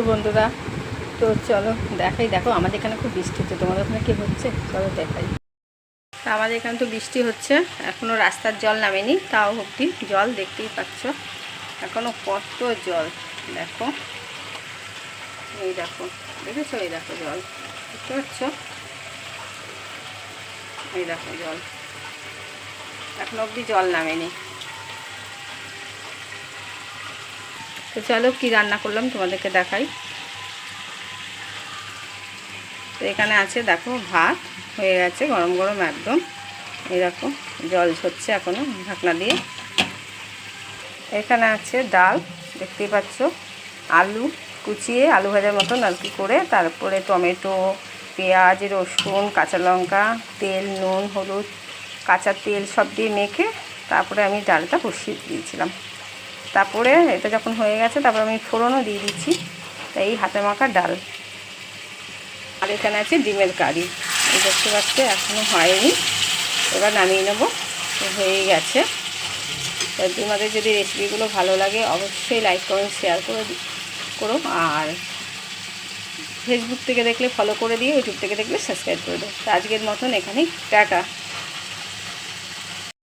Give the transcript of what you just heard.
তো বন্ধুরা, তো চলো দেখাই। দেখো, আমাদের এখানে খুব বৃষ্টি হচ্ছে। তোমাদের ওখানে কি হচ্ছে? চলো দেখাই। আমাদের এখানে তো বৃষ্টি হচ্ছে। এখনও রাস্তার জল নামেনি, তাও অবধি জল দেখতেই পাচ্ছ। এখনও কত জল, দেখো। এই দেখো, দেখেছ? এই দেখো জল, দেখতে পাচ্ছ? এই দেখো জল। এখন অবধি জল নামেনি। তো চলো কি রান্না করলাম তোমাদেরকে দেখাই। তো এখানে আছে দেখো ভাত, হয়ে গেছে গরম গরম একদম। এরকম জল ঝরছে এখনও ঢাকনা দিয়ে। এখানে আছে ডাল, দেখতেই পাচ্ছ। আলু কুচিয়ে আলু ভাজার মতন আর কি করে, তারপরে টমেটো, পেঁয়াজ, রসুন, কাঁচা লঙ্কা, তেল, নুন, হলুদ, কাঁচা তেল সব দিয়ে মেখে তারপরে আমি ডালটা বসিয়ে দিয়েছিলাম। তারপরে এটা যখন হয়ে গেছে, তারপরে আমি ফোড়নও দিয়ে দিচ্ছি। তাই এই হাতে মাখা ডাল। আর এখানে আছে ডিমের কারি। দেখতে পাচ্ছে এখনও হয়নি। এবার নামিয়ে নেব। তো হয়েই গেছে তোমাদের যদি রেসিপিগুলো ভালো লাগে, অবশ্যই লাইক, কমেন্ট, শেয়ার করে করো। আর ফেসবুক থেকে দেখলে ফলো করে দিয়ে ইউটিউব থেকে দেখলে সাবস্ক্রাইব করে তো আজকের মতন এখানেই। টাটা।